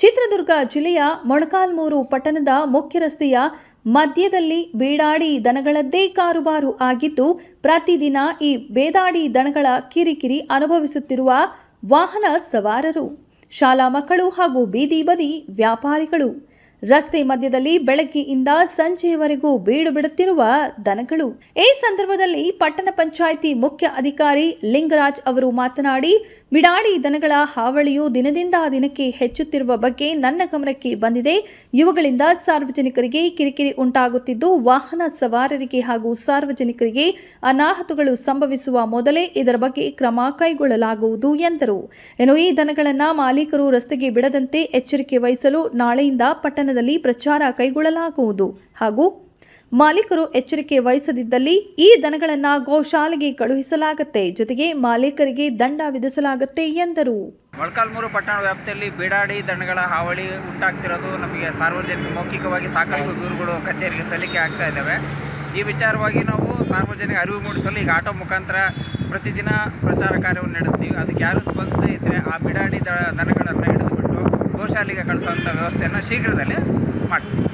ಚಿತ್ರದುರ್ಗ ಜಿಲ್ಲೆಯ ಮೊಣಕಾಲ್ಮೂರು ಪಟ್ಟಣದ ಮುಖ್ಯ ರಸ್ತೆಯ ಮಧ್ಯದಲ್ಲಿ ಬೇಡಾಡಿ ದನಗಳದ್ದೇ ಕಾರುಬಾರು ಆಗಿದ್ದು, ಪ್ರತಿದಿನ ಈ ಬೇದಾಡಿ ದನಗಳ ಕಿರಿಕಿರಿ ಅನುಭವಿಸುತ್ತಿರುವ ವಾಹನ ಸವಾರರು. ಶಾಲಾ ಮಕ್ಕಳು ಹಾಗೂ ಬೀದಿ ಬದಿ ವ್ಯಾಪಾರಿಗಳು. ರಸ್ತೆ ಮಧ್ಯದಲ್ಲಿ ಬೆಳಗ್ಗೆಯಿಂದ ಸಂಜೆಯವರೆಗೂ ಬೀಡು ಬಿಡುತ್ತಿರುವ ದನಗಳು. ಈ ಸಂದರ್ಭದಲ್ಲಿ ಪಟ್ಟಣ ಪಂಚಾಯಿತಿ ಮುಖ್ಯ ಅಧಿಕಾರಿ ಲಿಂಗರಾಜ್ ಅವರು ಮಾತನಾಡಿ, ಬಿಡಾಡಿ ದನಗಳ ಹಾವಳಿಯು ದಿನದಿಂದ ದಿನಕ್ಕೆ ಹೆಚ್ಚುತ್ತಿರುವ ಬಗ್ಗೆ ನನ್ನ ಗಮನಕ್ಕೆ ಬಂದಿದೆ. ಇವುಗಳಿಂದ ಸಾರ್ವಜನಿಕರಿಗೆ ಕಿರಿಕಿರಿ ಉಂಟಾಗುತ್ತಿದ್ದು, ವಾಹನ ಸವಾರರಿಗೆ ಹಾಗೂ ಸಾರ್ವಜನಿಕರಿಗೆ ಅನಾಹುತಗಳು ಸಂಭವಿಸುವ ಮೊದಲೇ ಇದರ ಬಗ್ಗೆ ಕ್ರಮ ಕೈಗೊಳ್ಳಲಾಗುವುದು ಎಂದರು. ಇನ್ನು ಈ ದನಗಳನ್ನು ಮಾಲೀಕರು ರಸ್ತೆಗೆ ಬಿಡದಂತೆ ಎಚ್ಚರಿಕೆ ವಹಿಸಲು ನಾಳೆಯಿಂದ ಪಟ್ಟಣದಲ್ಲಿ ಪ್ರಚಾರ ಕೈಗೊಳ್ಳಲಾಗುವುದು. ಹಾಗೂ ಮಾಲೀಕರು ಎಚ್ಚರಿಕೆ ವಹಿಸದಿದ್ದಲ್ಲಿ ಈ ದನಗಳನ್ನು ಗೋಶಾಲೆಗೆ ಕಳುಹಿಸಲಾಗುತ್ತೆ. ಜೊತೆಗೆ ಮಾಲೀಕರಿಗೆ ದಂಡ ವಿಧಿಸಲಾಗುತ್ತೆ ಎಂದರು. ಮೊಳಕಾಲ್ಮೂರು ಪಟ್ಟಣ ವ್ಯಾಪ್ತಿಯಲ್ಲಿ ಬೀಡಾಡಿ ದನಗಳ ಹಾವಳಿ ಉಂಟಾಗ್ತಿರೋದು ನಮಗೆ ಸಾರ್ವಜನಿಕ ಮೌಖಿಕವಾಗಿ ಸಾಕಷ್ಟು ದೂರುಗಳು ಕಚೇರಿಗೆ ಸಲ್ಲಿಕೆ ಆಗ್ತಾ ಇದ್ದಾವೆ. ಈ ವಿಚಾರವಾಗಿ ನಾವು ಸಾರ್ವಜನಿಕ ಅರಿವು ಮೂಡಿಸಲು ಈಗ ಆಟೋ ಮುಖಾಂತರ ಪ್ರತಿದಿನ ಪ್ರಚಾರ ಕಾರ್ಯವನ್ನು ನಡೆಸ್ತೀವಿ. ಅದಕ್ಕೆ ಯಾರು ಸ್ಪಂದಿಸದೇ ಇದ್ದರೆ ಆ ಬಿಡಾಡಿ ದನಗಳನ್ನು ಹಿಡಿದುಬಿಟ್ಟು ಗೋಶಾಲೆಗೆ ಕಳಿಸುವಂಥ ವ್ಯವಸ್ಥೆಯನ್ನು ಶೀಘ್ರದಲ್ಲೇ ಮಾಡ್ತೀವಿ.